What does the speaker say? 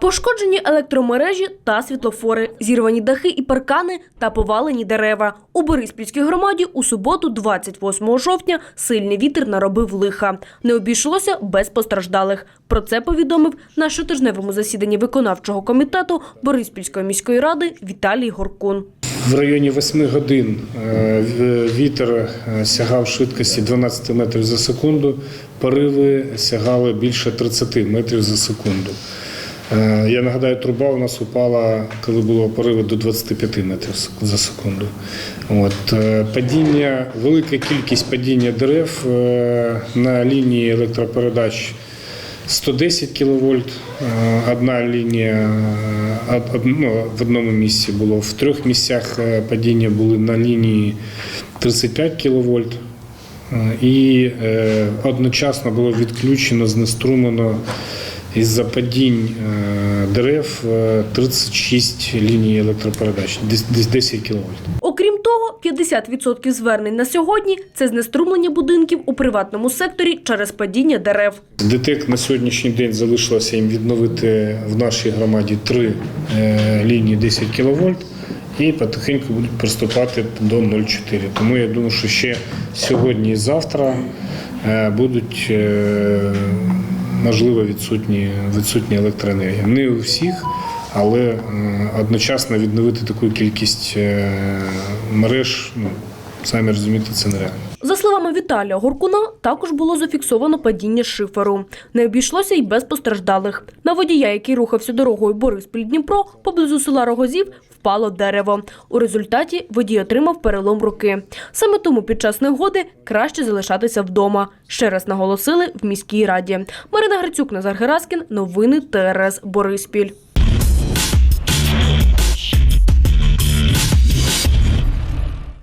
Пошкоджені електромережі та світлофори, зірвані дахи і паркани та повалені дерева. У Бориспільській громаді у суботу, 28 жовтня, сильний вітер наробив лиха. Не обійшлося без постраждалих. Про це повідомив на щотижневому засіданні виконавчого комітету Бориспільської міської ради Віталій Горкун. В районі 8 годин е, вітер е, сягав швидкості 12 метрів за секунду, пориви сягали більше 30 метрів за секунду. Е, Я нагадаю, труба у нас упала, коли було пориви до 25 метрів за секунду. От. е, Падіння, велика кількість падіння дерев е, на лінії електропередач 110 кВт, одна лінія ну, в одному місці було. В трьох місцях падіння були на лінії 35 кВт. І одночасно було відключено, знеструмлено із-за падінь е, дерев е, 36 ліній електропередач, десь- десь 10 кВт. Окрім того, 50% звернень на сьогодні – це знеструмлення будинків у приватному секторі через падіння дерев. ДТЕК на сьогоднішній день залишилося їм відновити в нашій громаді три е, лінії 10 кВт і потихеньку будуть приступати до 0,4. Тому я думаю, що ще сьогодні і завтра е, будуть е, можливо відсутні, відсутні електроенергія. Не у всіх, але е, одночасно відновити таку кількість е, мереж, ну, самі розумієте, це нереально. За словами Віталія Горкуна, також було зафіксовано падіння шиферу. Не обійшлося й без постраждалих. На водія, який рухався дорогою Бориспіль-Дніпро, поблизу села Рогозів, впало дерево. У результаті водій отримав перелом руки. Саме тому під час негоди краще залишатися вдома. Ще раз наголосили в міській раді. Марина Грицюк, Назар Гераскін. Новини ТРС Бориспіль.